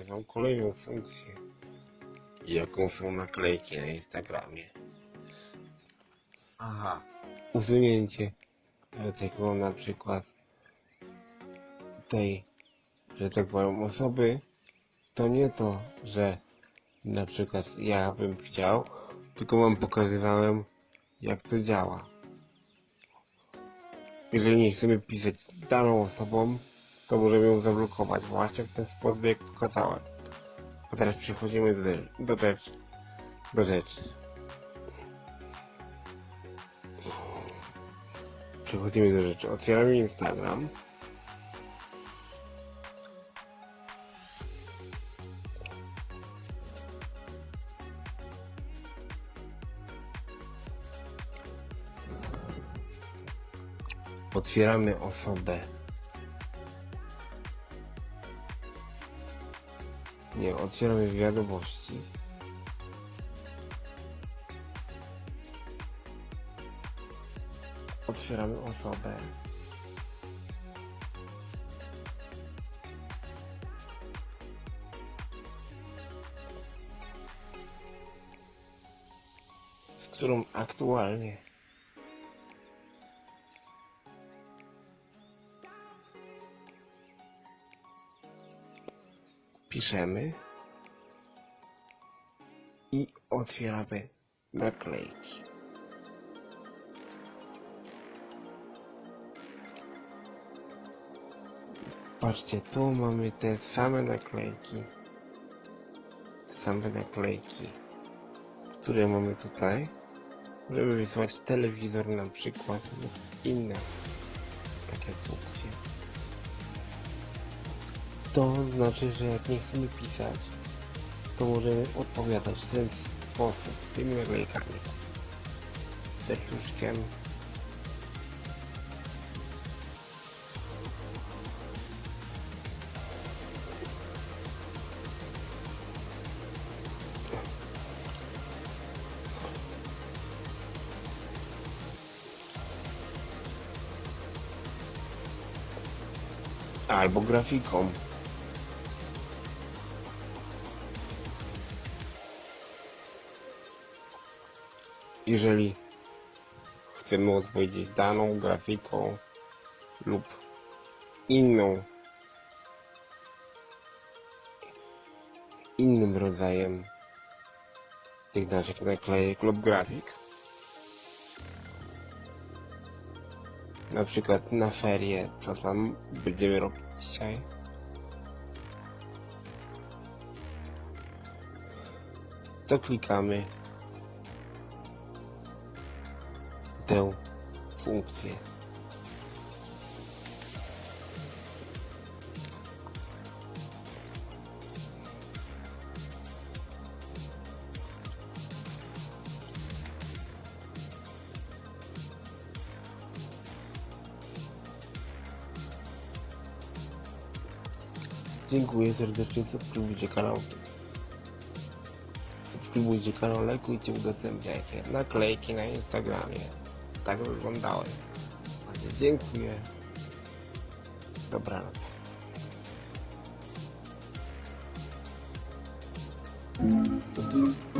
wam kolejną funkcję, jaką są naklejki na Instagramie. Aha, usunięcie tego na przykład tej, że tak powiem, osoby, to nie to, że na przykład ja bym chciał, tylko wam pokazywałem, jak to działa. Jeżeli nie chcemy pisać z daną osobą, to możemy ją zablokować właśnie w ten sposób, jak pokazałem. A teraz przechodzimy do, do rzeczy. Do rzeczy. Przechodzimy do rzeczy. Otwieramy Instagram. Otwieramy osobę. Nie, otwieramy wiadomości. Otwieramy osobę. Z którą aktualnie piszemy i otwieramy naklejki. Patrzcie, tu mamy te same naklejki. Te same naklejki, które mamy tutaj, żeby wysłać telewizor na przykład lub inne takie funkcje. To znaczy, że jak nie chcemy pisać, to możemy odpowiadać w ten sposób, tymi naklejkami. Serduszkiem. Albo grafiką. Jeżeli chcemy odpowiedzieć daną grafiką lub inną innym rodzajem tych naszych naklejek lub grafik na przykład na ferie co tam będziemy robić dzisiaj. To klikamy tę funkcję. Dziękuję serdecznie, subskrybujcie kanał. Subskrybujcie kanał, lajkujcie, udostępniajcie. Naklejki na Instagramie. Tak wyglądały. Bardzo dziękuję. Dobranoc. You.